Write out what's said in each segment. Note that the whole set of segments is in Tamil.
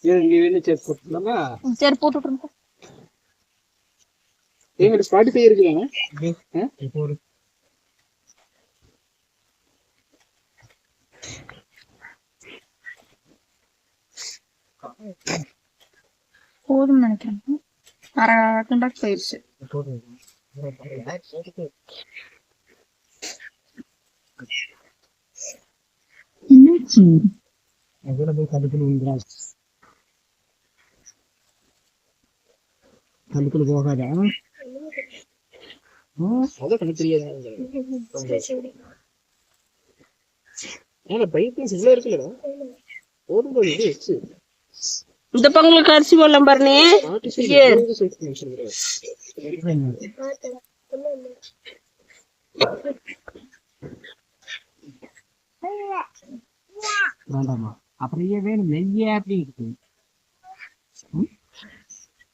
இங்க வேணும் செக் போட்டுலாமா சரி போட்டு விட்டுருங்க எங்கிட்ட ஸ்பாட்டிஃபை இருக்குதாங்க போதும்னு நினைக்கிறேன். அரை கண்டாக் போயிடுச்சு என்னாச்சு அதோட போய் கடுப்புல இது வச்சு இந்த பொங்கலுக்கு அரிசி போடலாம் பாருனே. வேண்டாமா அப்படியே வேணும். நெய்யே அப்படி இருக்கு தட்டு தட்டு கொடுக்கணும் சரி சரி பண்ணலாம்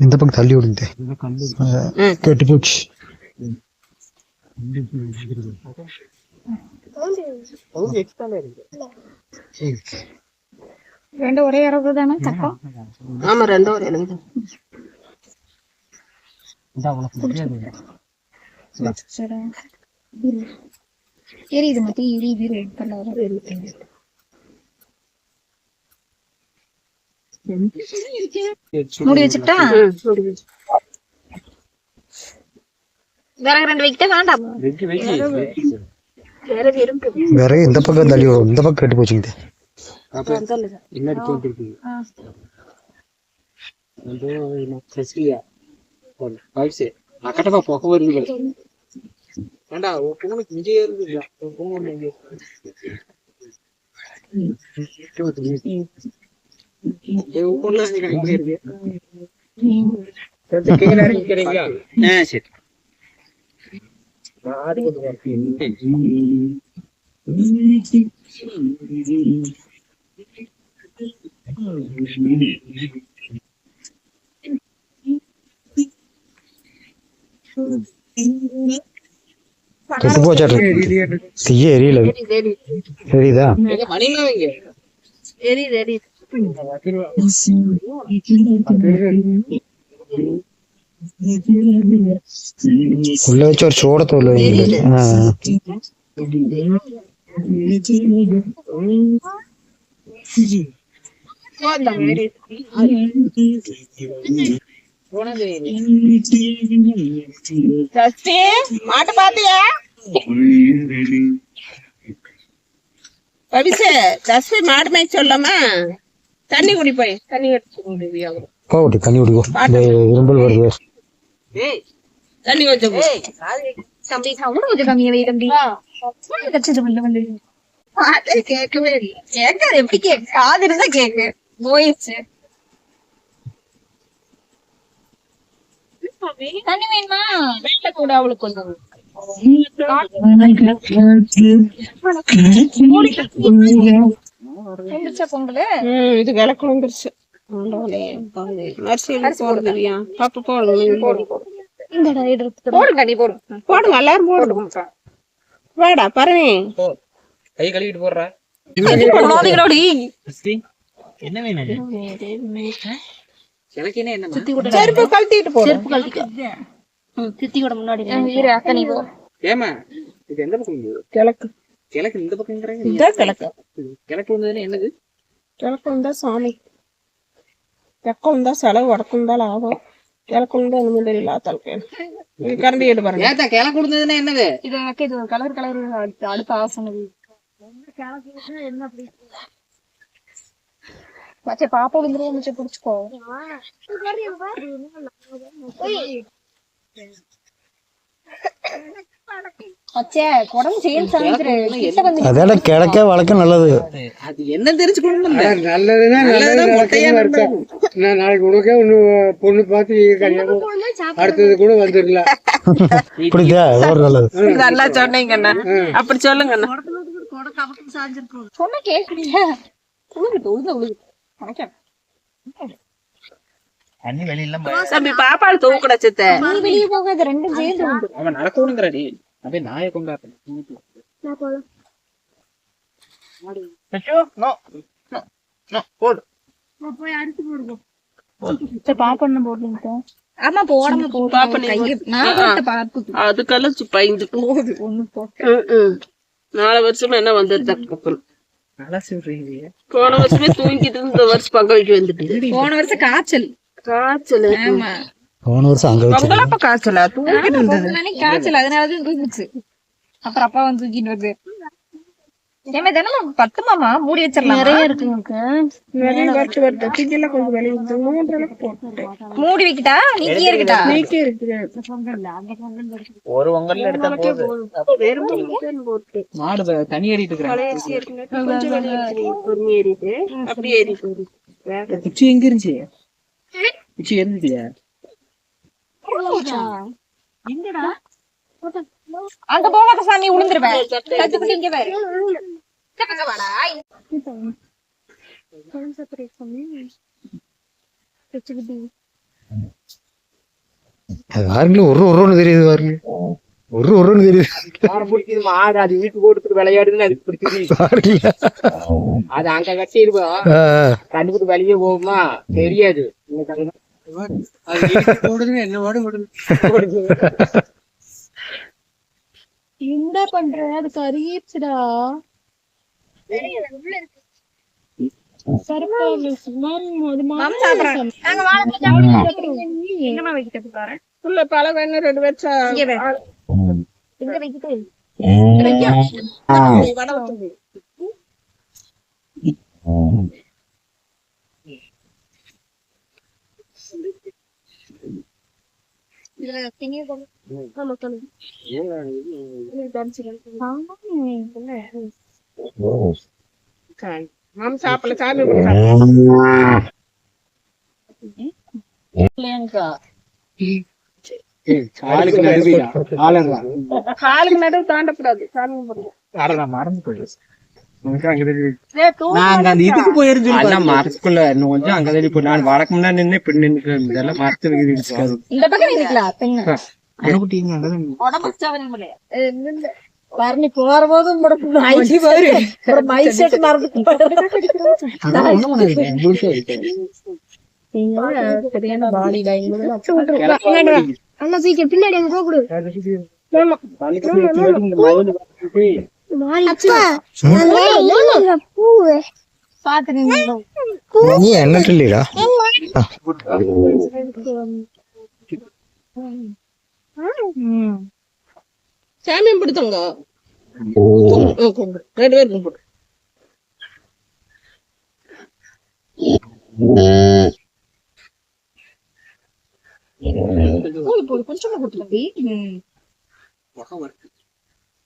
இந்த பக்கம் தள்ளி விடுங்க கெட்டு போச்சு ரெண்டு ஒரே இரவு தானே தப்பா ஆமா ரெண்டும் ஒரு இரு. எரியுது மத்தி எரியுது இரு பண்ண மூடி வச்சுட்டா விறகு ரெண்டு வைக்கிட்ட வேண்டாம். விறகு. இந்த பக்கம் தள்ளி இந்த பக்கம் கெட்டு போச்சுங்க. ஏண்டா பொண்ணுக்கு விஜய் இருக்குது கெட்டு தீய எரியல. வைங்க. எரியுது எரியுது. உள்ள வச்சு ஒரு சோடத்தை உள்ள வைங்க ஆ, போனது சஷ்டி மாட்டு பாத்தியா பவிசு சஷ்டி மாடு மேய்க்க சொல்லாமா தண்ணி குடி போய் தண்ணி எடுத்து குடி அவரு. போகட்டி தண்ணி குடிக்கோ. இந்த இரும்பல் வருது. தண்ணி கொஞ்சம் குடி. தம்பி சவுண்ட் கொஞ்சம் கம்மியா வை தம்பி. கச்சது வந்து வந்து. பாட்டு கேட்கவே இல்லை. கேட்காது எப்படி கேட்க? காது இருந்தா கேக்கு. போயிடுச்சு. தண்ணி வேணுமா? வெள்ளை கூட அவளுக்கு கொஞ்சம் பொங்கல்? இது விளக்கு வந்துருச்சு போடுங்க. எல்லாரும் போடுங்க. வாடா பரவே கை கழுவிட்டு போடுறா. என்ன வேணும்? செருப்பு கழட்டிட்டு போடு. சித்தி கூட முன்னாடி போ. ஏமா இது எந்த பக்கம்? கிழக்கு. கிழக்கு இந்த பக்கங்கிறீங்க இந்த கிழக்கு. கிழக்கு வந்ததுன்னா என்னது? கிழக்கு வந்தா சாமி. தெக்க வந்தா செலவு வடக்கு வந்தா லாபம். கிழக்கு வந்தா ஒண்ணுமே தெரியல ஆத்தாளுக்கு இது கரண்டி எடு பாருங்க. ஏத்தா கிழக்கு கொடுத்ததுன்னா என்னது? இது அக்கா இது கலர் கலர் அடுத்த ஆசனம் என்ன அப்படி மச்சே பாப்பா வந்துருவோம் மச்சே புடிச்சுக்கோ. மச்சே அதால கிழக்க வழக்கம் நல்லது. அது என்ன தெரிஞ்சுக்கணும் நல்லதுன்னா நல்லதுதான் மொட்டையா அர்த்தம். நான் நாளைக்கு உனக்கே ஒண்ணு பொண்ணு பார்த்து கல்யாணம் அடுத்தது கூட வந்துடலாம். பிடிக்கா ஒரு நல்லது. நல்லா சொன்னீங்க அண்ணா. அப்படி சொல்லுங்க அண்ணா. சொன்ன கேக்குறீங்க தண்ணி வெளியில பாப்பாள் தூக்குட சித்த. நீ வெளியே போகாத ரெண்டும் சேர்ந்து அவன் நடக்கணுங்கிறாடி. அப்படியே நாயை பார்த்து அதுக்கெல்லாம் பயந்து போகுது. நாலு வருஷமா என்ன அப்புறம் நல்லா சொல்றீங்க போன வருஷமே தூங்கிட்டு இந்த வருஷம் பங்க வைக்க வந்துட்டு போன வருஷம் காய்ச்சல் காய்ச்சல் ஆமா போன வருஷம் அங்க வச்சு காய்ச்சலா. தூங்கிட்டு இருந்தது. காய்ச்சல். அதனாலதான் தூக்கிச்சு அப்புறம் அப்பா வந்து தூக்கிட்டு வருது. ஏமா தினமும் பத்துமாமா? மூடி வச்சிடலாம்? நிறைய இருக்குங்க நிறைய வருஷ வருது. ஃப்ரிட்ஜ்ல கொஞ்சம் வெளியே இருக்கு மூன்று அளவுக்கு போட்டுட்டேன். மூடி வைக்கிட்டா? நீக்கி இருக்கட்டா? நீக்கே இருக்குது ஒரு பொங்கல்ல எடுத்தா போதும். வெறும் போட்டு மாடு தண்ணி ஏறிட்டு இருக்கிறாங்க கொஞ்சம் வெளியே இருக்கு. ஏறிட்டு அப்படியே ஏறிட்டு குச்சி எங்க இருந்துச்சு? குச்சி இருந்துச்சுயா அங்க போகாத சாமி விழுந்துருவேன் கத்துக்கிட்டு இங்க பாருங்களேன் ஒரு ஒருன்னு தெரியுது பாருங்க ஒரு ஒருன்னு தெரியுது. மாடு பிடிக்குது மாடு அது வீட்டுக்கு கொடுத்துட்டு விளையாடுதுன்னு அது பிடிக்குது? பாருங்க அது அங்க கட்டி இருப்போம் ஆ, கண்டுபிடித்து வெளியே போகுமா? தெரியாது. என்ன பண்ற? அது கறியிடுச்சுடா உள்ள பல வேணும் ரெண்டு வச்சா வடை வச்சது மாம் சாப்பிடல சாமி. காலுக்கு ஆளுங்க காலுக்கு நடுவு தாண்டக்கூடாது சாமி மறந்து போயிடுச்சு. இதுக்கு போயிருந்தோம் அண்ணா மரத்துக்குள்ள இன்னும் கொஞ்சம் அங்க தள்ளி போய் நான் வடக்கு முன்னாடி நின்று இப்படி நின்று இதெல்லாம் மரத்து வீடு இடிச்சுக்காது இந்த பக்கம் நிக்கலாம் பெண்ணு அனுக்குட்டிங்க அங்கதான் பரணி போற போதும் மைசி பாரு ஒரு மைசெட் மறந்து அதான் நீ என்ன இல்லையா சாமி கும்பிடுத்தவங்க கும்பிடு. ரெண்டு பேரும் கும்பிடு. போடு கொஞ்சமா கொடுத்துருந்தி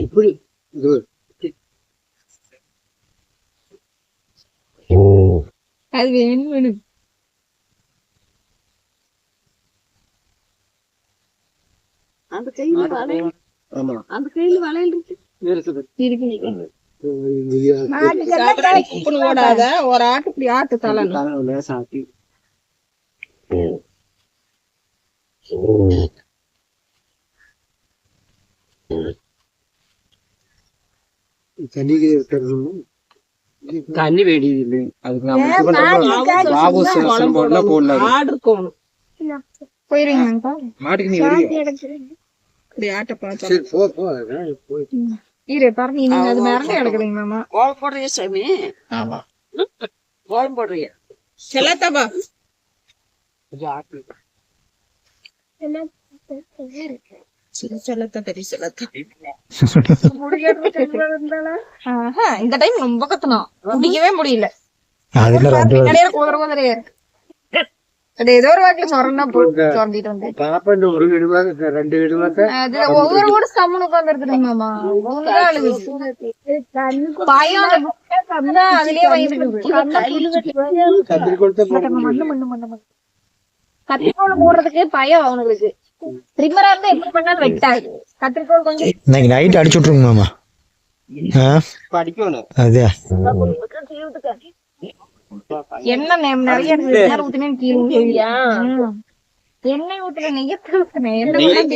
இப்படி அது வேணும் அந்த கையில வளையல் ஆமா. அந்த கையில வளையல் இருக்கு. ஓடாத ஒரு ஆட்டு இப்படி ஆட்டு தலை லேசா ஆட்டி தண்ணி வேண்டியது அதுக்கு நம்ம பாபு சேஷன் போடல போடல ஆடு இருக்கணும். போயிருவீங்க மாட்டுக்கு நீ வருவியா? இப்படி ஆட்டை பார்த்தா சரி போ போ அதான் போய். இரு பாருங்க நீங்க அது மிரண்டு கிடக்குறீங்க மாமா. கோலம் போடுறிய சாமி? ஆமா. கோலம் போடுறிய? செல்லாத்தப்பா. ஆட்டு இந்த டைம் ரொம்ப கத்தணும் குடிக்கவே முடியல. ஏதோ ஒரு வாட்டில சொரண்டா போட்டு சொரண்டிட்டு வந்து. பாப்பா இந்த ஒரு கிடுவாங்க இந்த ரெண்டு கிடுவாக்க அது ஒவ்வொரு கூட சம்மனு உட்காந்துருக்கு மாமா. ஒண்ணுதான் அழுகுது பயம் அதுலயே பயந்துட்டு கத்திரி கொடுத்த மண்ணு மண்ணு மண்ணு மண்ணு கத்திரிக்கோள் போடுறதுக்கு பயம் அவனுங்களுக்கு. ட்ரிம்மரா இருந்தா எப்படி பண்ணாலும் வெட்டாது. கத்திரிக்கோள் கொஞ்சம் இன்னைக்கு நைட் அடிச்சு விட்ருங்க மாமா படிக்கணும். அதே. நெ- நிறைய ஊத்துனேன்னு கீழே. எண்ணெய் ஊத்துல ஊத்துனா